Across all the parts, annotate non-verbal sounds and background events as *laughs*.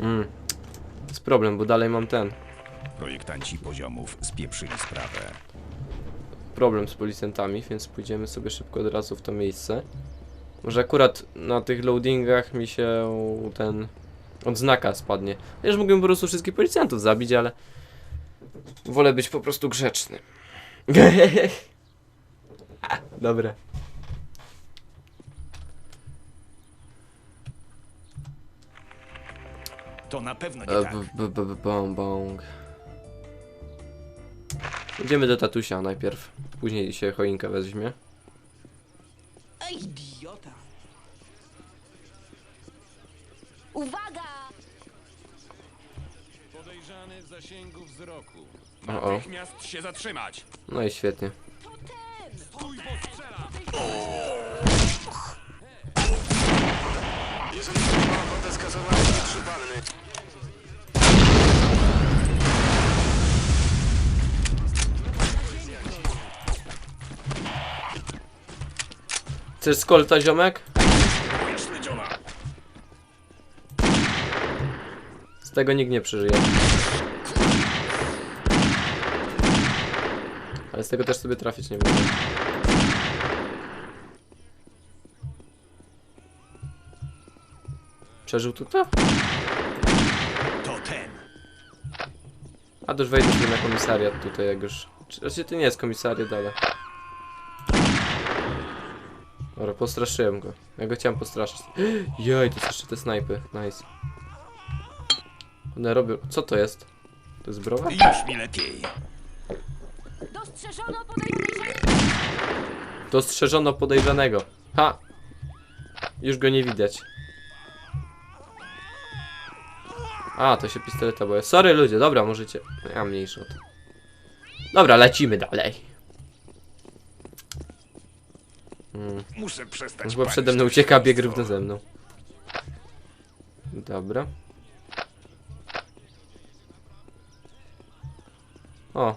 Mm. Jest problem, bo dalej mam ten. Projektanci poziomów spieprzyli sprawę. problem z policjantami, więc pójdziemy sobie szybko od razu w to miejsce. Może akurat na tych loadingach mi się ten odznaka spadnie. Chociaż mógłbym po prostu wszystkich policjantów zabić, ale wolę być po prostu grzeczny. *laughs* Dobra. To na pewno nie E, tak. b- b- bong, bong. Idziemy do tatusia najpierw. Później się choinkę weźmie. Ej, idiota! Uwaga! Podejrzany w zasięgu wzroku. O, o. Natychmiast się zatrzymać! No i świetnie. Stój, bo strzelam! Jeżeli ma ochotę Chcesz skolta, ziomek? Z tego nikt nie przeżyje. Ale z tego też sobie trafić nie mogę. Przeżył tutaj? To ten! A to już wejdę sobie na komisariat tutaj, jak już... Czy raczej to nie jest komisariat, ale... Dobra, postraszyłem go. Ja go chciałem postraszyć. *gasps* Jaj, to są jeszcze te snajpy. Nice. One robią... Co to jest? To jest browa? Już mi lepiej. Dostrzeżono podejrzanego! Dostrzeżono podejrzanego. Ha! Już go nie widać. A, to się pistoleta boję. Sorry ludzie, dobra, możecie. Ja mniejszy o to. Dobra, lecimy dalej. Hmm. Muszę przestać Chyba przede mną ucieka, bieg równo ze mną. Dobra. O.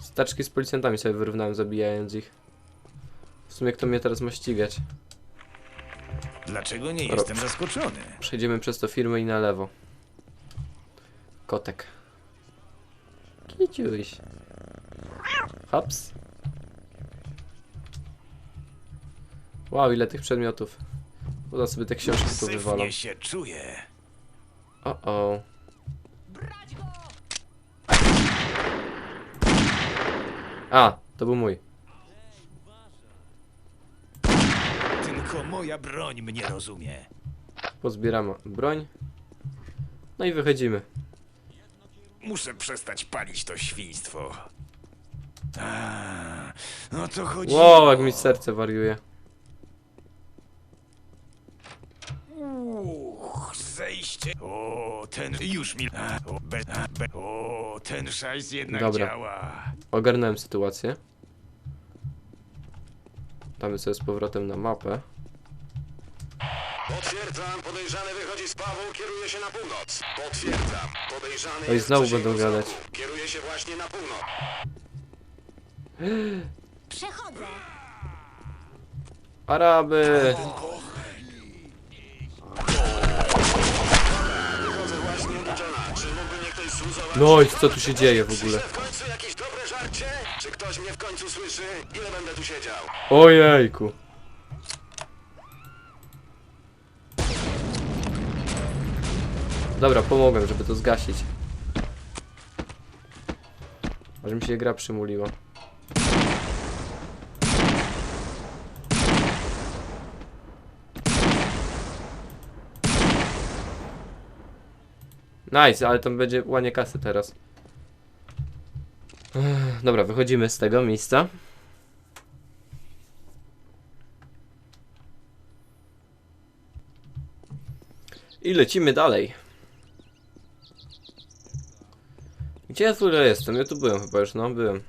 Staczki z policjantami sobie wyrównałem, zabijając ich. W sumie kto mnie teraz ma ścigać? Dlaczego nie jestem zaskoczony? Przejdziemy przez to firmę i na lewo. Kotek. Kiciuś. Hops. Wow, ile tych przedmiotów. Poza sobie te książki powywalam. Syfnie się czuję. O o. A, to był mój. Tylko moja broń mnie rozumie. Pozbieramy broń. No i wychodzimy. Muszę przestać palić to świństwo. A, no to chodzi. Wow, jak mi serce wariuje. Zejście. O, ten już mi. A, O, be, a, be, o ten szajs jednak Dobra. działa. Ogarnąłem sytuację. Damy sobie z powrotem na mapę. potwierdzam, podejrzany wychodzi z Pawu, kieruje się na północ. Potwierdzam, podejrzany Oj, jest znowu w zasięgu będą gadać. wzroku. Kieruje się właśnie na północ. Przechodzę! Araby! Wychodzę No i co tu się dzieje w ogóle? Przyślę w końcu jakieś dobre żarcie? Czy ktoś mnie w końcu słyszy? Ile będę tu siedział? Ojejku. Dobra, pomogłem, żeby to zgasić. Aż mi się gra przymuliła. Nice, ale tam będzie łanie kasy teraz. Dobra, wychodzimy z tego miejsca. I lecimy dalej. Gdzie ja w ogóle jestem? Ja tu byłem chyba już, no byłem.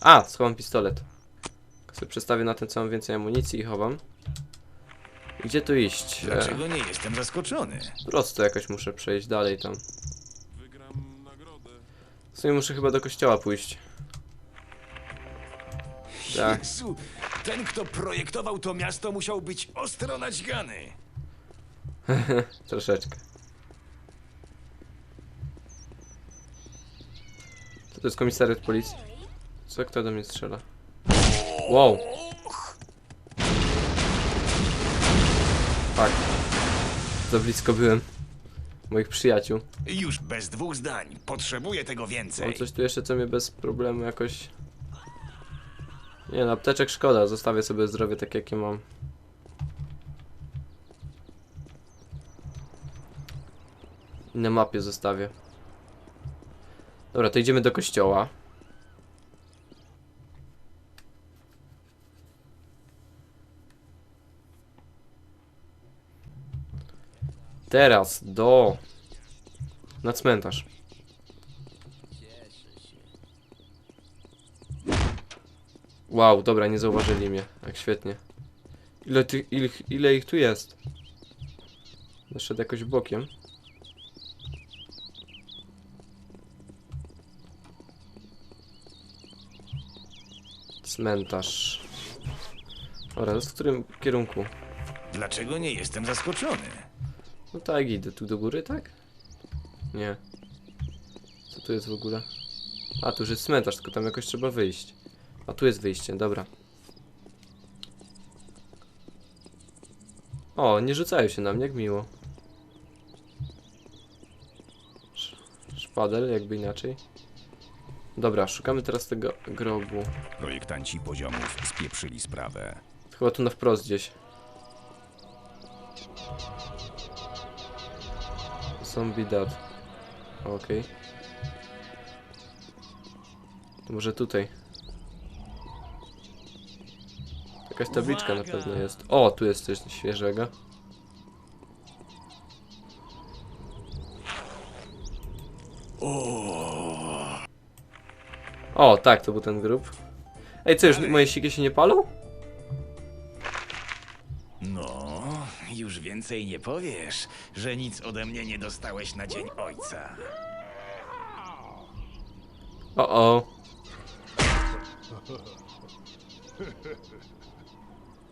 A, schowam pistolet. Sobie przestawię na ten co mam więcej amunicji i chowam. Gdzie tu iść? E, Dlaczego nie jestem zaskoczony? prosto jakoś muszę przejść dalej tam. W sumie muszę chyba do kościoła pójść. Tak. Jezu, ten kto projektował to miasto musiał być ostro naćgany. *laughs* Troszeczkę. Co to jest komisariat policji? Co kto do mnie strzela? Wow. Tak. Za blisko byłem. Moich przyjaciół. Już bez dwóch zdań. Potrzebuję tego Mam więcej. coś tu jeszcze, co mnie bez problemu jakoś... Nie no, apteczek szkoda. Zostawię sobie zdrowie takie, jakie mam. Na mapie zostawię. Dobra, to idziemy do kościoła. Teraz do... Na cmentarz. Wow, dobra, nie zauważyli mnie. Jak świetnie. Ile, ile, ile ich tu jest? Zeszedł jakoś bokiem. Cmentarz. Oraz w którym kierunku? Dlaczego nie jestem zaskoczony? No tak, idę tu do góry, tak? Nie. Co tu jest w ogóle? A, tu już jest cmentarz, tylko tam jakoś trzeba wyjść. A tu jest wyjście, dobra. O, nie rzucają się na mnie, jak miło. Sz- Szpadel, jakby inaczej. Dobra, szukamy teraz tego grobu. Projektanci poziomów spieprzyli sprawę. Chyba tu na wprost gdzieś. Zombie dead. Okej. To może tutaj. Jakaś tabliczka na pewno jest. O, tu jest coś świeżego. O, tak, to był ten grób. Ej, co, już moje siki się nie palą? Więcej nie powiesz, że nic ode mnie nie dostałeś na Dzień Ojca. O, o.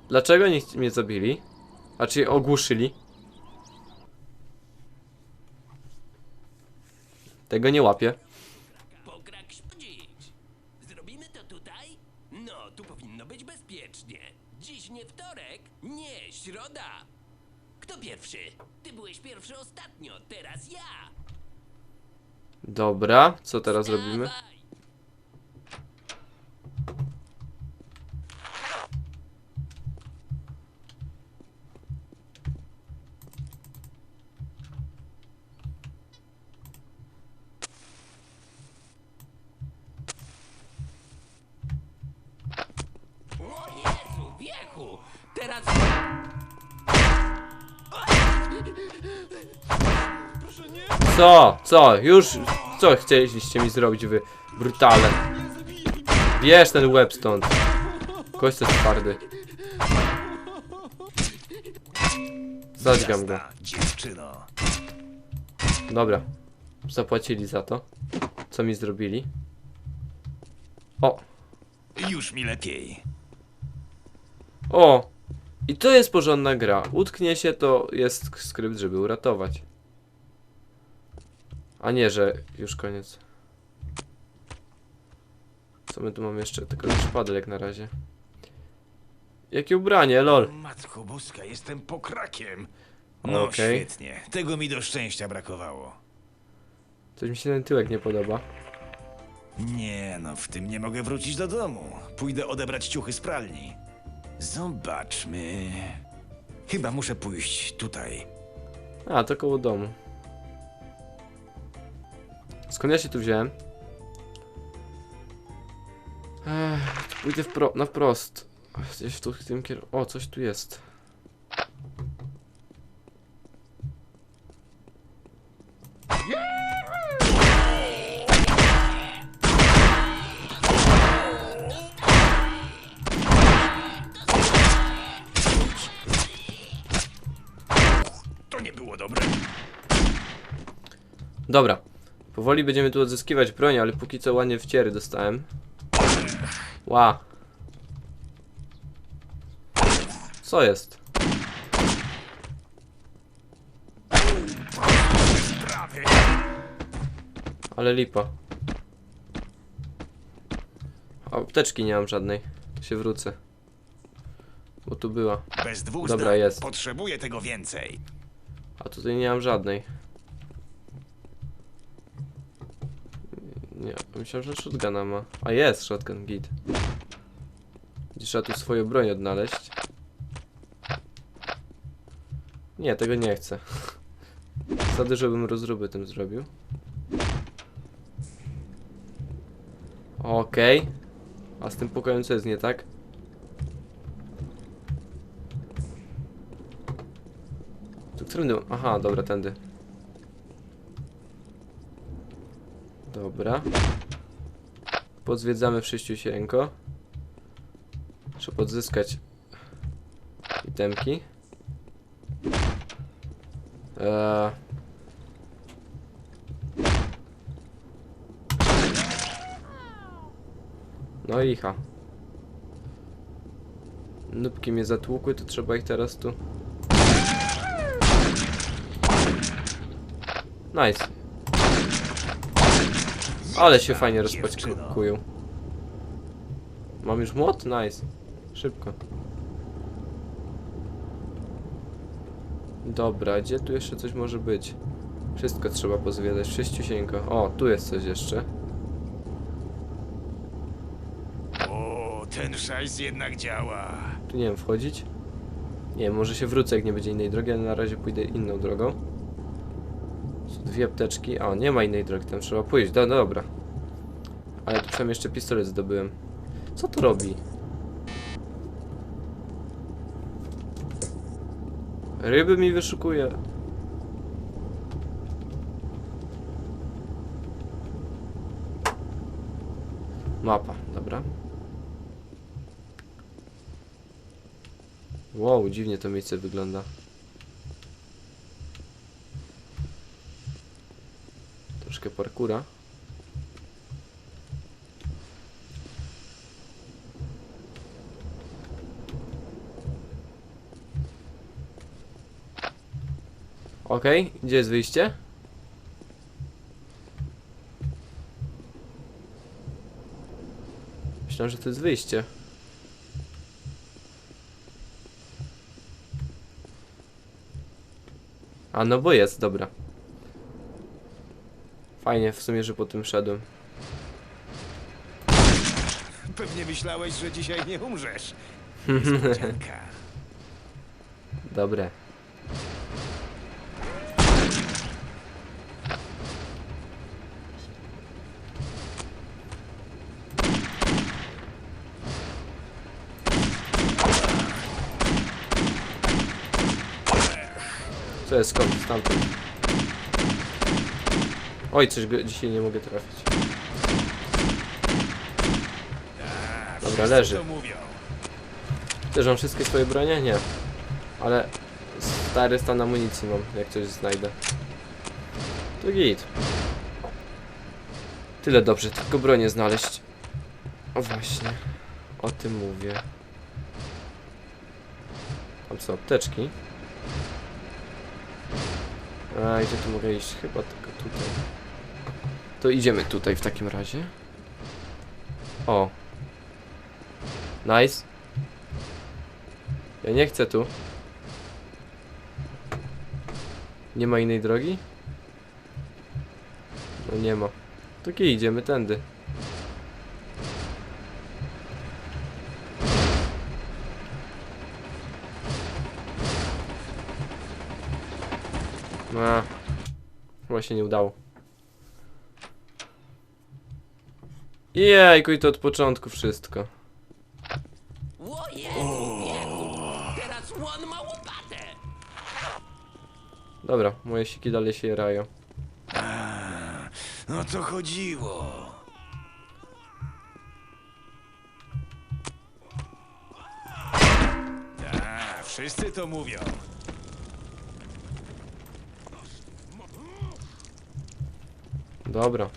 Dlaczego nie mnie zabili? A czy ogłuszyli? Tego nie łapię. Pokrak śpdzić. Zrobimy to tutaj? No, tu powinno być bezpiecznie. Dziś nie wtorek, nie środa. Pierwszy? Ty byłeś pierwszy ostatnio, teraz ja. Dobra, co teraz robimy? Dawaj. O Jezu, wieku! Teraz... Co? Co? Już? Co chcieliście mi zrobić wy? Brutale. Bierz ten łeb stąd. Kość jest twardy. Zadźgam go. Dziewczyno. Dobra. Zapłacili za to. Co mi zrobili? O! Już mi lepiej. O! I to jest porządna gra. Utknie się, to jest skrypt, żeby uratować. A nie, że już koniec. Co my tu mamy jeszcze? Tylko jak na razie. Jakie ubranie, lol. Matko boska, jestem pokrakiem. No Okej. świetnie, tego mi do szczęścia brakowało. Coś mi się ten tyłek nie podoba. Nie no, w tym nie mogę wrócić do domu. Pójdę odebrać ciuchy z pralni. Zobaczmy. Chyba muszę pójść tutaj. A, to koło domu. Skąd ja się tu wziąłem? Ech, pójdę wpro na wprost. Gdzieś tu w tym kierunku. O, coś tu jest. To nie było dobre. Dobra. Powoli będziemy tu odzyskiwać broń, ale póki co ładnie wciery dostałem. Ła. Co jest? Ale lipa. A apteczki nie mam żadnej. To się wrócę. Bo tu była. Bez dwóch Dobra, jest. Potrzebuję tego więcej. A tutaj nie mam żadnej. Nie, myślałem, że shotguna ma. A jest shotgun git. Gdzie trzeba tu swoją broń odnaleźć. Nie, tego nie chcę. *laughs* Wtedy, żebym rozróby tym zrobił. Okej. A z tym pokojem co jest nie tak? Tu którym... Aha, dobra, tędy. Dobra. Pozwiedzamy wszyściusieńko. Trzeba odzyskać itemki. Eee. No i ha. Nubki mnie zatłukły, to trzeba ich teraz tu... Nice. Ale się fajnie rozpaćkują. Mam już młot? Nice. Szybko. Dobra, gdzie tu jeszcze coś może być? Wszystko trzeba pozwiedzać, wszyściusieńko. O, tu jest coś jeszcze. O, ten szajs jednak działa. Tu nie wiem, wchodzić? Nie może się wrócę, jak nie będzie innej drogi, ale na razie pójdę inną drogą. Dwie apteczki. A, nie ma innej drogi, tam trzeba pójść. Do, dobra. Ale tu przynajmniej jeszcze pistolet zdobyłem. Co to robi? Ryby mi wyszukuje. Mapa, dobra. Wow, dziwnie to miejsce wygląda. Parkura. Okej, gdzie jest wyjście? Myślałem, że to jest wyjście. A no bo jest, dobra. Fajnie w sumie, że po tym szedłem. Pewnie myślałeś, że dzisiaj nie umrzesz. *laughs* Niespodzianka. Dobre. Co jest skąd? Stamtąd. Oj, coś go dzisiaj nie mogę trafić. Dobra, leży. Też mam wszystkie swoje bronie? Nie. Ale stary stan amunicji mam, jak coś znajdę. To git. Tyle dobrze, tylko bronię znaleźć. O właśnie. O tym mówię. Tam są apteczki. A, gdzie tu mogę iść? Chyba tylko tutaj. To idziemy tutaj w takim razie. O. Nice. Ja nie chcę tu. Nie ma innej drogi? No nie ma. Okay, idziemy tędy. A, chyba nie udało. Jejku, i to od początku wszystko. Teraz on ma łopatę! Dobra, moje siki dalej się jarają. No to chodziło. Wszyscy to mówią. Dobra,